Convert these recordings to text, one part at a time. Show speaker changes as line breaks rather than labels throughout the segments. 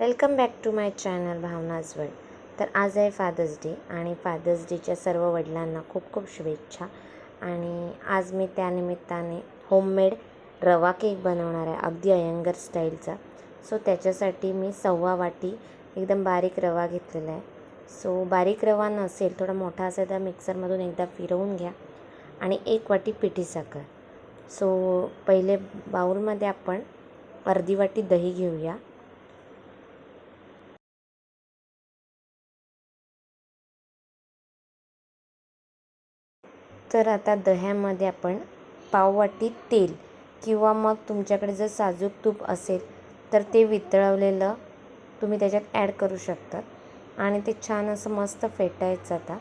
Welcome back to my channel Bhavana's world. तर आज आहे फादर्स डे आणि फादर्स डेच्या सर्व वडिलांना खूप खूप शुभेच्छा. आणि आज मी त्यानिमित्ताने होममेड रवा केक बनवणार आहे अगदी अयंगर स्टाईलचा सो त्याच्यासाठी मी सव्वा वाटी एकदम बारीक रवा घेतलेला आहे. सो बारीक रवा नसेल थोडा मोठा असेल तर मिक्सरमधून एकदा फिरवून घ्या. आणि एक वाटी पिठी साखर. सो पहिले बाउलमध्ये आपण अर्धी वाटी दही घेऊया. तर आता दह्यामध्ये आपण पाववाटी तेल किंवा मग तुमच्याकडे जर साजूक तूप असेल तर ते वितळवलेलं तुम्ही त्याच्यात ॲड करू शकतात आणि ते छान असं मस्त फेटायचं आता.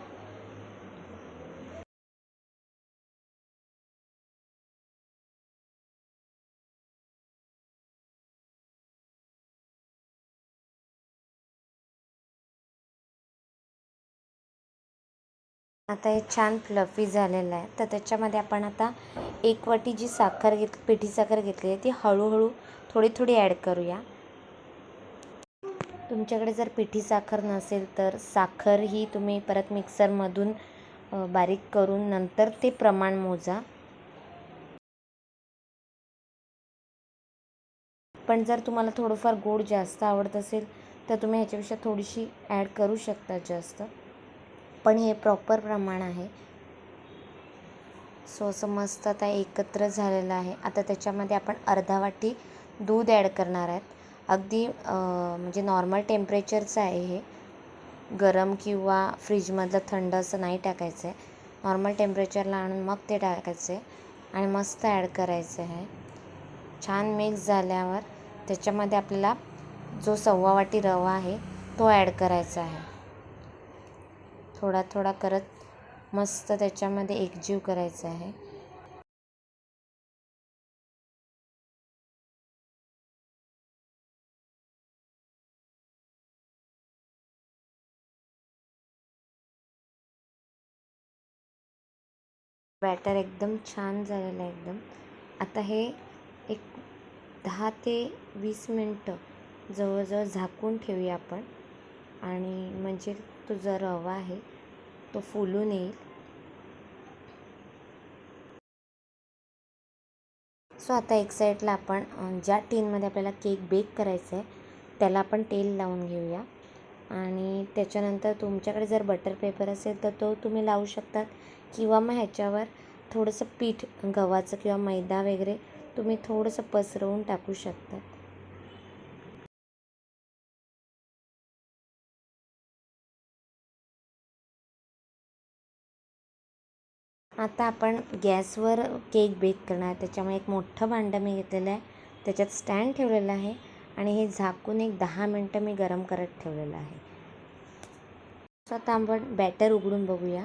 आता हे छान फ्लफी झालेलं आहे. तर त्याच्यामध्ये आपण आता एक वाटी जी साखर घेत पिठी साखर घेतली आहे ती हळूहळू थोडी थोडी ॲड करूया. तुमच्याकडे जर पिठी साखर नसेल तर साखर ही तुम्ही परत मिक्सरमधून बारीक करून नंतर ते प्रमाण मोजा. पण जर तुम्हाला थोडंफार गोड जास्त आवडत असेल तर तुम्ही ह्याच्यापेक्षा थोडीशी ॲड करू शकता जास्त. पण हे प्रॉपर प्रमाण आहे. सो असं मस्त आता एकत्र झालेलं आहे. आता त्याच्यामध्ये आपण अर्धा वाटी दूध ॲड करणार आहेत. अगदी म्हणजे नॉर्मल टेम्परेचरचं आहे हे. गरम किंवा फ्रीजमधलं थंड असं नाही टाकायचं आहे नॉर्मल टेम्परेचरला आणून मग ते टाकायचं. आहे आणि मस्त ॲड करायचं आहे. छान मिक्स झाल्यावर त्याच्यामध्ये आपल्याला जो सव्वा वाटी रवा आहे तो ॲड करायचा आहे. थोडा थोडा करत मस्त त्याच्यामध्ये एकजीव करायचा आहे. बॅटर एकदम छान झालेलं आहे एकदम. आता हे एक दहा ते वीस मिनटं जवळजवळ झाकून ठेवूया आपण. आणि म्हणजे तो जो रवा आहे तो फुलून येईल. सो आता एक साईडला आपण ज्या टीनमध्ये आपल्याला केक बेक करायचा आहे त्याला आपण तेल लावून घेऊया. आणि त्याच्यानंतर तुमच्याकडे जर बटर पेपर असेल तर तो तुम्ही लावू शकतात किंवा मग ह्याच्यावर थोडंसं पीठ गव्हाचं किंवा मैदा वगैरे तुम्ही थोडंसं पसरवून टाकू शकतात आता आपण गॅसवर केक बेक करणार. त्याच्यामुळे एक मोठं भांडं मी घेतलेलं आहे. त्याच्यात स्टँड ठेवलेलं आहे आणि हे झाकून एक दहा मिनटं मी गरम करत ठेवलेलं आहे. सो आता आपण बॅटर उघडून बघूया.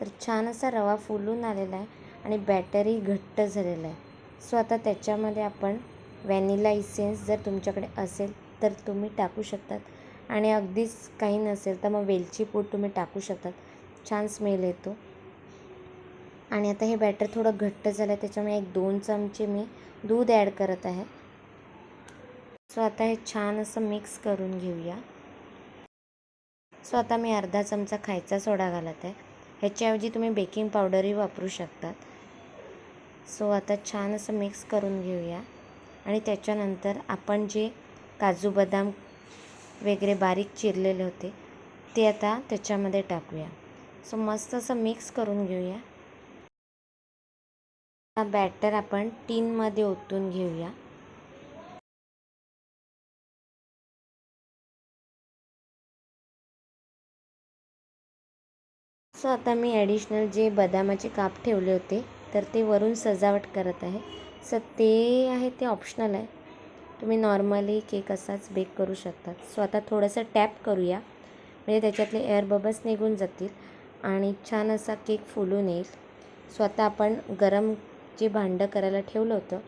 तर छान असा रवा फुलून आलेला आहे आणि बॅटरही घट्ट झालेला आहे. सो आता त्याच्यामध्ये आपण व्हॅनिला इसेन्स जर तुमच्याकडे असेल तर तुम्ही टाकू शकतात. आणि अगदीच काही नसेल तर मग वेलची पूड तुम्ही टाकू शकतात. छान स्मेल येतो. आणि आता हे बॅटर थोडं घट्ट झालं आहे त्याच्यामुळे एक दोन चमचे मी दूध ॲड करत आहे. सो आता हे छान असं मिक्स करून घेऊया. सो आता मी अर्धा चमचा खायचा सोडा घालत आहे. ह्याच्याऐवजी तुम्ही बेकिंग पावडरही वापरू शकतात. सो आता छान असं मिक्स करून घेऊया. आणि त्याच्यानंतर आपण जे काजू बदाम वगैरे बारीक चिरलेले होते ते आता त्याच्यामध्ये टाकूया. सो मस्त असं मिक्स करून घेऊया. हा बॅटर आपण टीनमध्ये ओतून घेऊया. सो आता मी ॲडिशनल जे बदामाचे काप ठेवले होते तर ते वरून सजावट करत आहे. सो ते आहे ते ऑप्शनल आहे. तुम्ही नॉर्मली केक असाच बेक करू शकतात. सो आता थोडंसं टॅप करूया. म्हणजे त्याच्यातले एअर बबल्स निघून जातील आणि छान असा केक फुलून येईल. सो आता आपण गरम जे भांडं करायला ठेवलं होतं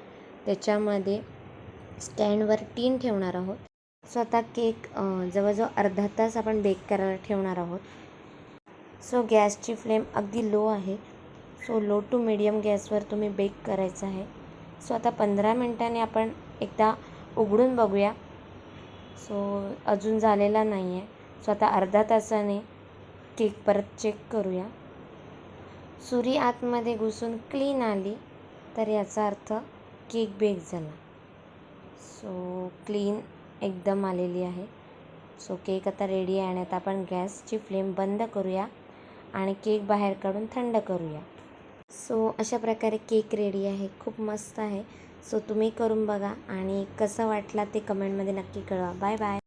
त्याच्यामध्ये स्टँडवर टीन ठेवणार आहोत. सो आता केक जवळजवळ अर्धा तास आपण बेक करायला ठेवणार आहोत. सो गॅसची फ्लेम अगदी लो आहे. सो लो टू मिडियम गॅसवर तुम्ही बेक करायचं आहे. सो आता पंधरा मिनटांनी आपण एकदा उघडून बघूया. सो अजून झालेला नाही आहे सो आता अर्धा तासाने केक परत चेक करूया. सुरी आतमध्ये घुसून क्लीन आली. तर याचा अर्थ केक बेक झाला. सो क्लीन एकदम आलेली आहे. सो केक आता रेडी आहे आणि आता आपण गॅसची फ्लेम बंद करूया आणि केक बाहेर काढून थंड करूया. सो अशा प्रकारे केक रेडी आहे. खूप मस्त आहे. सो तुम्ही करून बघा आणि कसं वाटला ते कमेंटमध्ये नक्की कळवा. Bye bye.